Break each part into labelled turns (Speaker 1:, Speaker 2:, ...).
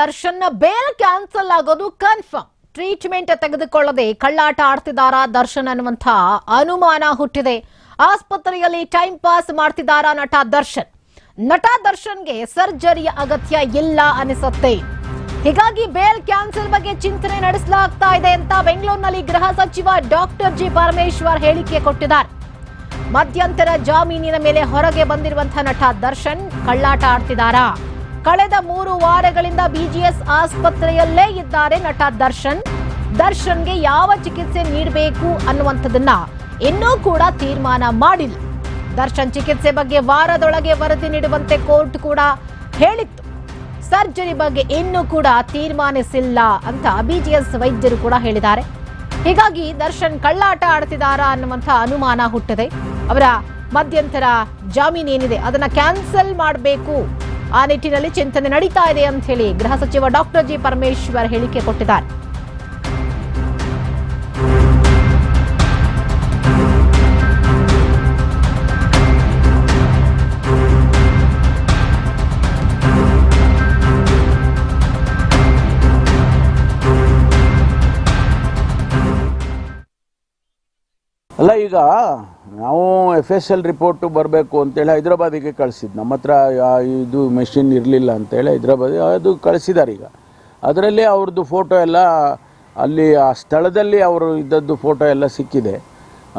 Speaker 1: Darshan bail cancel ಆಗೋದು confirm. Treatment ತೆಗೆದುಕೊಳ್ಳದೆ ಕಳ್ಳಾಟ ಆಡ್ತಿದ್ದಾರಾ ದರ್ಶನ್ ಅನ್ನುವಂಥ ಅನುಮಾನ ಹುಟ್ಟಿದೆ. ಆಸ್ಪತ್ರೆಯಲ್ಲಿ ಟೈಮ್ ಪಾಸ್ ಮಾಡ್ತಿದ್ದಾರಾ ನಟ ದರ್ಶನ್. ನಟ ದರ್ಶನ್ಗೆ ಸರ್ಜರಿಯ ಅಗತ್ಯ ಇಲ್ಲ ಅನಿಸುತ್ತೆ. ಹೀಗಾಗಿ ಬೇಲ್ ಕ್ಯಾನ್ಸಲ್ ಬಗ್ಗೆ ಚಿಂತನೆ ನಡೆಸಲಾಗ್ತಾ ಇದೆ ಅಂತ ಬೆಂಗಳೂರಿನಲ್ಲಿ ಗೃಹ ಸಚಿವ ಡಾಕ್ಟರ್ ಜಿ ಪರಮೇಶ್ವರ್ ಹೇಳಿಕೆ ಕೊಟ್ಟಿದ್ದಾರೆ. ಮಧ್ಯಂತರ ಜಾಮೀನಿನ ಮೇಲೆ ಹೊರಗೆ ಬಂದಿರುವಂತಹ ನಟ ದರ್ಶನ್ ಕಳ್ಳಾಟ ಆಡ್ತಿದ್ದಾರಾ? ಕಳೆದ ಮೂರು ವಾರಗಳಿಂದ ಬಿಜಿಎಸ್ ಆಸ್ಪತ್ರೆಯಲ್ಲೇ ಇದ್ದಾರೆ ನಟ ದರ್ಶನ್. ದರ್ಶನ್ಗೆ ಯಾವ ಚಿಕಿತ್ಸೆ ನೀಡಬೇಕು ಅನ್ನುವಂಥದ್ದನ್ನ ಇನ್ನೂ ಕೂಡ ತೀರ್ಮಾನ ಮಾಡಿಲ್ಲ. ದರ್ಶನ್ ಚಿಕಿತ್ಸೆ ಬಗ್ಗೆ ವಾರದೊಳಗೆ ವರದಿ ನೀಡುವಂತೆ ಕೋರ್ಟ್ ಕೂಡ ಹೇಳಿತ್ತು. ಸರ್ಜರಿ ಬಗ್ಗೆ ಇನ್ನೂ ಕೂಡ ತೀರ್ಮಾನಿಸಿಲ್ಲ ಅಂತ ಬಿಜಿಎಸ್ ವೈದ್ಯರು ಕೂಡ ಹೇಳಿದ್ದಾರೆ. ಹೀಗಾಗಿ ದರ್ಶನ್ ಕಳ್ಳಾಟ ಆಡ್ತಿದ್ದಾರಾ ಅನ್ನುವಂಥ ಅನುಮಾನ ಹುಟ್ಟಿದೆ. ಅವರ ಮಧ್ಯಂತರ ಜಾಮೀನ್ ಏನಿದೆ, ಅದನ್ನ ಕ್ಯಾನ್ಸಲ್ ಮಾಡಬೇಕು ಆ ನಿಟ್ಟಿನಲ್ಲಿ ಚಿಂತನೆ ನಡೀತಾ ಇದೆ ಅಂತ ಹೇಳಿ ಗೃಹ ಸಚಿವ ಡಾಕ್ಟರ್ ಜಿ ಪರಮೇಶ್ವರ್ ಹೇಳಿಕೆ ಕೊಟ್ಟಿದ್ದಾರೆ.
Speaker 2: ಅಲ್ಲ, ಈಗ ನಾವು ಎಫ್ ಎಸ್ ಎಲ್ ರಿಪೋರ್ಟು ಬರಬೇಕು ಅಂತೇಳಿ ಹೈದ್ರಾಬಾದಿಗೆ ಕಳಿಸಿದ್ದು ನಮ್ಮ ಹತ್ರ ಇದು ಮೆಷಿನ್ ಇರಲಿಲ್ಲ ಅಂತೇಳಿ ಹೈದ್ರಾಬಾದ್ ಅದು ಕಳಿಸಿದ್ದಾರೆ ಈಗ. ಅದರಲ್ಲಿ ಅವ್ರದ್ದು ಫೋಟೋ ಎಲ್ಲ ಅಲ್ಲಿ ಆ ಸ್ಥಳದಲ್ಲಿ ಅವರು ಇದ್ದದ್ದು ಫೋಟೋ ಎಲ್ಲ ಸಿಕ್ಕಿದೆ.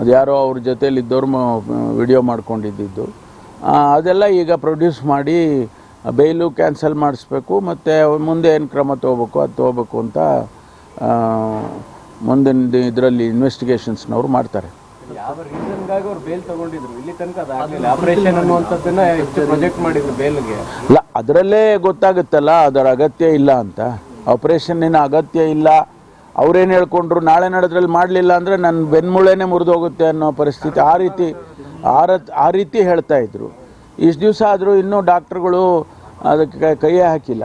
Speaker 2: ಅದು ಯಾರೋ ಅವ್ರ ಜೊತೇಲಿ ಇದ್ದವ್ರು ವಿಡಿಯೋ ಮಾಡ್ಕೊಂಡಿದ್ದು ಅದೆಲ್ಲ ಈಗ ಪ್ರೊಡ್ಯೂಸ್ ಮಾಡಿ ಬೇಲು ಕ್ಯಾನ್ಸಲ್ ಮಾಡಿಸ್ಬೇಕು, ಮತ್ತು ಮುಂದೆ ಏನು ಕ್ರಮ ತೊಗೋಬೇಕು, ಅದು ತೊಗೋಬೇಕು ಅಂತ ಮುಂದಿನ ಇದರಲ್ಲಿ ಇನ್ವೆಸ್ಟಿಗೇಷನ್ಸ್ನವ್ರು ಮಾಡ್ತಾರೆ.
Speaker 3: ಯಾವ ಅವ್ರು ಬೇಲ್ ತಗೊಂಡಿದ್ರು. ಇಲ್ಲಿ ತನಕ ಅದಾಗಲಿಲ್ಲ. ಆಪರೇಷನ್ ಅನ್ನುವಂಥದ್ದನ್ನ ಹೆಚ್ಚು ಪ್ರೊಜೆಕ್ಟ್ ಮಾಡಿದ್ರು ಬೇಲ್ಗೆ
Speaker 2: ಇಲ್ಲ ಅದರಲ್ಲೇ ಗೊತ್ತಾಗುತ್ತಲ್ಲ, ಅದರ ಅಗತ್ಯ ಇಲ್ಲ ಅಂತ. ಆಪರೇಷನ್ನಿನ ಅಗತ್ಯ ಇಲ್ಲ. ಅವ್ರೇನು ಹೇಳ್ಕೊಂಡ್ರು, ನಾಳೆ ನಡೆದ್ರಲ್ಲಿ ಮಾಡಲಿಲ್ಲ ಅಂದರೆ ನನ್ನ ಬೆನ್ಮೂಳೆನೇ ಮುರಿದೋಗುತ್ತೆ ಅನ್ನೋ ಪರಿಸ್ಥಿತಿ. ಆ ರೀತಿ, ಆ ಆ ರೀತಿ ಹೇಳ್ತಾ ಇದ್ರು. ಇಷ್ಟು ದಿವಸ ಆದರೂ ಇನ್ನೂ ಡಾಕ್ಟ್ರುಗಳು ಅದಕ್ಕೆ ಕೈಯೇ ಹಾಕಿಲ್ಲ.